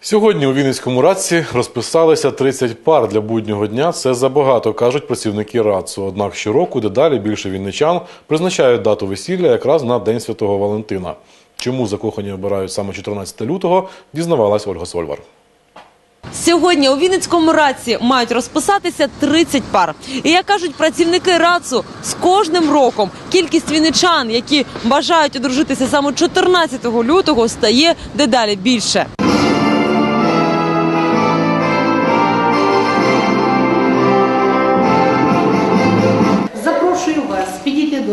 Сьогодні у Вінницькому радці розписалися 30 пар для буднього дня. Це забагато, кажуть працівники РАЦУ. Однак щороку дедалі більше вінничан призначають дату весілля якраз на День Святого Валентина. Чому закохані обирають саме 14 лютого, дізнавалась Ольга Сольвар. Сьогодні у Вінницькому раці мають розписатися 30 пар. І як кажуть працівники рацу, з кожним роком кількість вінничан, які бажають одружитися саме 14 лютого, стає дедалі більше.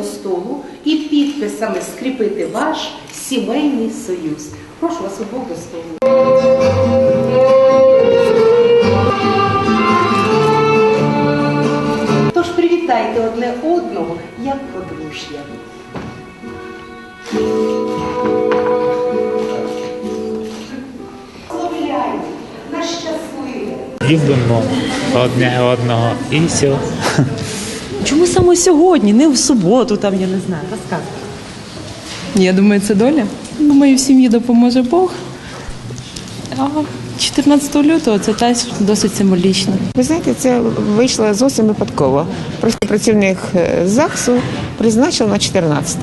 Столу і підписами скріпити ваш сімейний союз. Прошу вас обох до столу. Тож привітайте одне одного як подружжя. Славляю, на щасливе. любимо одне одного і все. Чому саме сьогодні, не в суботу, там я не знаю. Розказуй. Я думаю, це доля. Думаю, в сім'ї допоможе Бог. А 14 лютого це теж досить символічно. Ви знаєте, це вийшло зовсім випадково. Просто працівник е, ЗАГСу призначив на 14.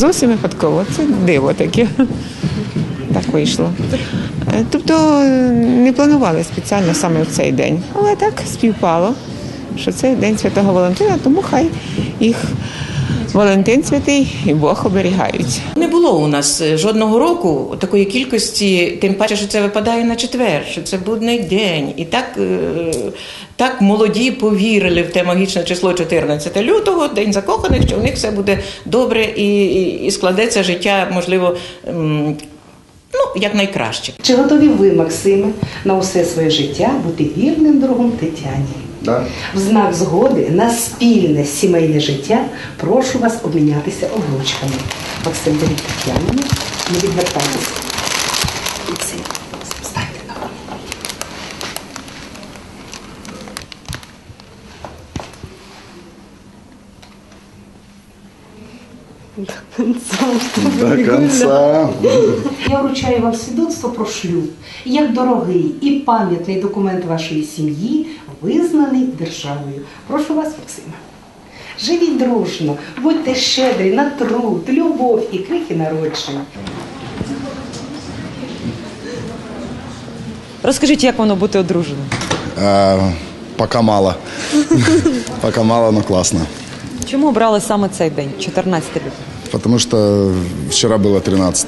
Зовсім випадково. Це диво таке. Так вийшло. Е, Тобто е, не планували спеціально саме в цей день. Але так співпало, що це День Святого Валентина, тому хай їх Валентин святий і Бог оберігають. Не було у нас е, жодного року такої кількості, тим паче, що це випадає на четвер, що це будний день. І так, е, так молоді повірили в те магічне число 14 лютого, день закоханих, що у них все буде добре і, і, і складеться життя, можливо, ну, як найкраще. Чи готові ви, Максиме, на усе своє життя бути вірним другом Тетяні? Да. В знак згоди на спільне сімейне життя прошу вас обмінятися обручками. Максим, беріть Тетяну, ми відвертайтеся. І це станьте на руку. До конца. Я вручаю вам свідоцтво про шлюб як дорогий і пам'ятний документ вашої сім'ї, визнаний державою. Прошу вас, Максиме. Живіть дружно, будьте щедрі на труд, любов і крихи народження. Розкажіть, як воно бути одруженим? Пока мало. Пока мало, но классно. Чому обрали саме цей день, 14 лютого? Потому что вчера было 13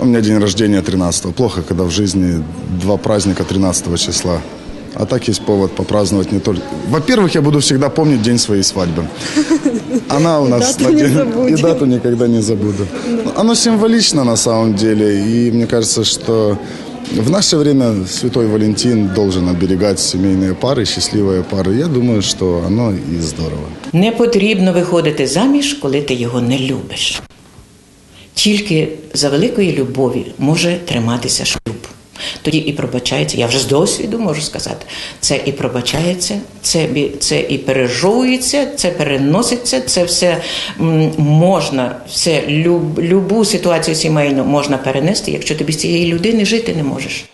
У меня день рождения 13 Плохо, когда в жизни два праздника 13 числа. А так есть повод попраздновать не только... Во-первых, я буду всегда помнить день своей свадьбы. Она у нас... на день- И дату никогда не забуду. Оно символично на самом деле. И мне кажется, что в наше время Святой Валентин должен оберегать семейные пары, счастливые пары. Я думаю, что оно и здорово. Не потрібно виходити заміж, коли ти його не любиш. Тільки за великої любові може триматися шлюб. Тоді і пробачається, я вже з досвіду можу сказати, це і пробачається, це, це і пережовується, це переноситься, це все можна, все люб, любу ситуацію сімейну можна перенести, якщо тобі з цієї людини жити не можеш.